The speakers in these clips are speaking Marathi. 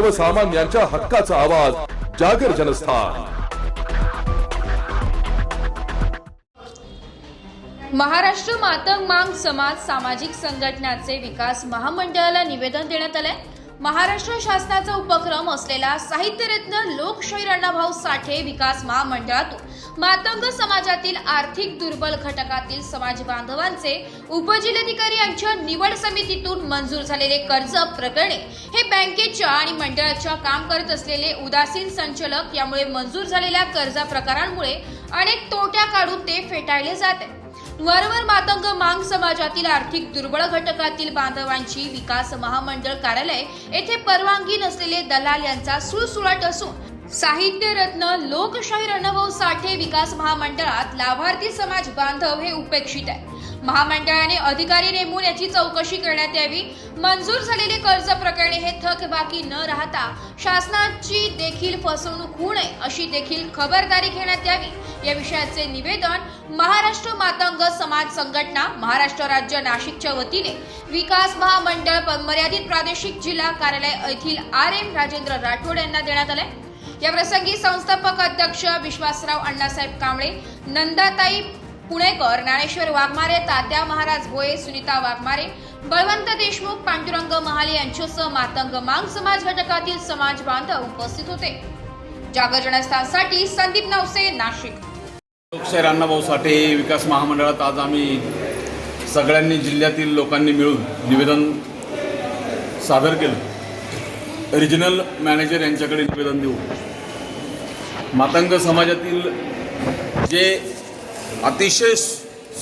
सर्वसामान्यांच्या हक्काचा आवाज जागर जनस्थान. महाराष्ट्र मातंग मांग समाज सामाजिक संघटनाचे विकास महामंडळाला निवेदन देण्यात आलंय. महाराष्ट्र शासनाचा उपक्रम असलेला साहित्यरत्न लोकशाहीर अण्णाभाऊ साठे विकास महामंडळातून मातंग समाजातील आर्थिक दुर्बल घटकातील समाज बांधवांचे उपजिल्हाधिकारी यांच्या निवड समितीतून मंजूर झालेले कर्ज प्रकरणे हे बँकेच्या आणि मंडळाच्या काम करत असलेले उदासीन संचालक यामुळे मंजूर झालेल्या कर्जा प्रकारांमुळे अनेक तोट्या काढून ते फेटाळले जाते. वरवर मातंग मांग समाजातील आर्थिक दुर्बळ घटकातील बांधवांची विकास महामंडळ कार्यालय येथे परवानगी नसलेले दलाल यांचा सुळसुळाट असून साहित्य रत्न लोकशाहीर अनुभव साठे विकास महामंडळात लाभार्थी समाज बांधव हे उपेक्षित आहे महामंडळाने अधिकारी नेमून याची चौकशी करण्यात यावी. मंजूर झालेले कर्ज प्रकरणे हे थकबाकी न राहता शासनाची देखील फसवणूक होऊ नये अशी देखील खबरदारी घेण्यात यावी. या विषयाचे निवेदन महाराष्ट्र मातंग समाज संघटना महाराष्ट्र राज्य नाशिकच्या वतीने विकास महामंडळ मर्यादित प्रादेशिक जिल्हा कार्यालय येथील आर एम राजेंद्र राठोड यांना देण्यात आले या प्रसंगी संस्थापक अध्यक्ष विश्वासराव अण्णासाहेब कांबळे नंदाताई पुणेकर ज्ञानेश्वर वाघमारे तात्या महाराज भोये सुनीता वाघमारे बळवंत देशमुख पांडुरंग महाले यांच्यासह मातंग मांग समाज घटकातील समाज बांधव उपस्थित होते. जागर जनस्थानसाठी संदीप नवसे नाशिक. लोकशाहीर अण्णाभाऊ साठे विकास महामंडळात आज आम्ही सगळ्यांनी जिल्ह्यातील लोकांनी मिळून निवेदन सादर केलं. रिजनल मॅनेजर यांच्याकडे निवेदन देऊ. मातंग समाजातील जे अतिशय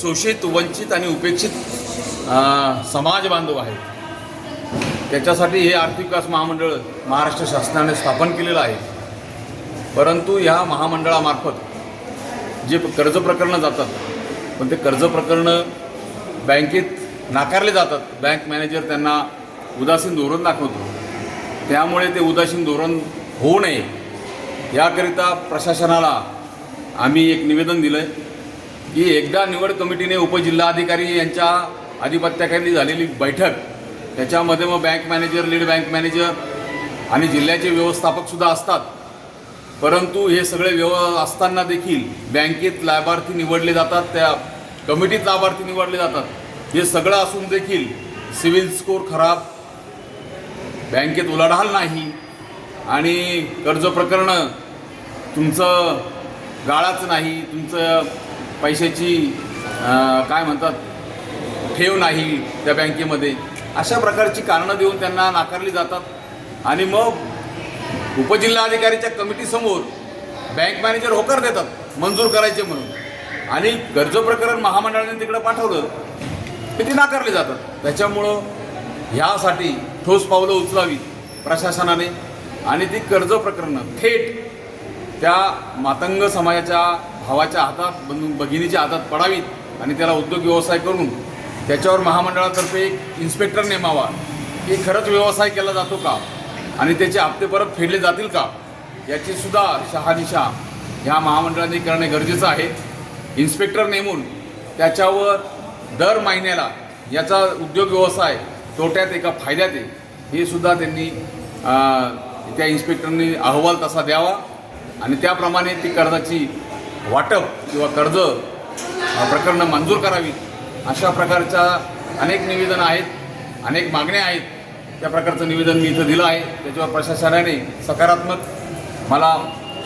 शोषित वंचित आणि उपेक्षित समाज बांधव आहेत. त्याच्यासाठी हे आर्थिक विकास महामंडळ महाराष्ट्र शासनाने स्थापन केलेलं आहे. परंतु ह्या महामंडळामार्फत जे कर्ज प्रकरणं जातात पण ते कर्ज प्रकरणं बँकेत नाकारले जातात. बँक मॅनेजर त्यांना उदासीन धोरण दाखवतो. त्यामुळे ते उदासीन धोरण होऊ नये. याकरिता प्रशासनाला आम्ही एक निवेदन दिलं आहे की एकदा निवड कमिटीने उपजिल्हाधिकारी यांच्या आधिपत्याखाली झालेली बैठक त्याच्यामध्ये मग bank manager lead bank manager आणि जिल्ह्याचे व्यवस्थापकसुद्धा असतात. परंतु हे सगळे व्यव असताना देखील बँकेत लाभार्थी निवडले जातात त्या कमिटीत लाभार्थी निवडले जातात. हे सगळं असून देखील सिव्हिल स्कोर खराब बँकेत उलाढाल नाही आणि कर्ज प्रकरणं तुमचं गाळाच नाही तुमचं पैशाची काय म्हणतात ठेव नाही त्या बँकेमध्ये. अशा प्रकारची कारणं देऊन त्यांना नाकारली जातात. आणि मग उपजिल्हाधिकारीच्या कमिटीसमोर बँक मॅनेजर होकार देतात मंजूर करायचे म्हणून. आणि कर्ज प्रकरण महामंडळाने तिकडं पाठवलं की ते नाकारले जातात. त्याच्यामुळं ह्यासाठी ठोस पावलं उचलावी प्रशासनाने. आणि ती कर्ज प्रकरणं थेट त्या मातंग समाजाच्या भावाच्या हातात बंधू भगिनीच्या हातात पडावीत आणि त्याला उद्योग व्यवसाय करून त्याच्यावर महामंडळातर्फे एक इन्स्पेक्टर नेमावा. की खरंच व्यवसाय केला जातो का? आणि त्याचे हप्ते परत फेडले जातील का? याची सुद्धा शहानिशा ह्या महामंडळाने करणे गरजेचं आहे. इन्स्पेक्टर नेमून त्याच्यावर दर महिन्याला याचा उद्योग व्यवसाय तोट्यात एका फायद्यात आहे. हे सुद्धा त्यांनी त्या इन्स्पेक्टरनी अहवाल तसा द्यावा. आणि त्याप्रमाणे ती कर्जाची वाटप किंवा कर्ज प्रकरणं मंजूर करावी. अशा प्रकारच्या अनेक निवेदनं आहेत अनेक मागण्या आहेत. त्या प्रकारचं निवेदन मी इथं दिलं आहे. त्याच्यावर प्रशासनाने सकारात्मक मला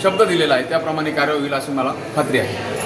शब्द दिलेला आहे. त्याप्रमाणे कार्य होईल अशी मला खात्री आहे.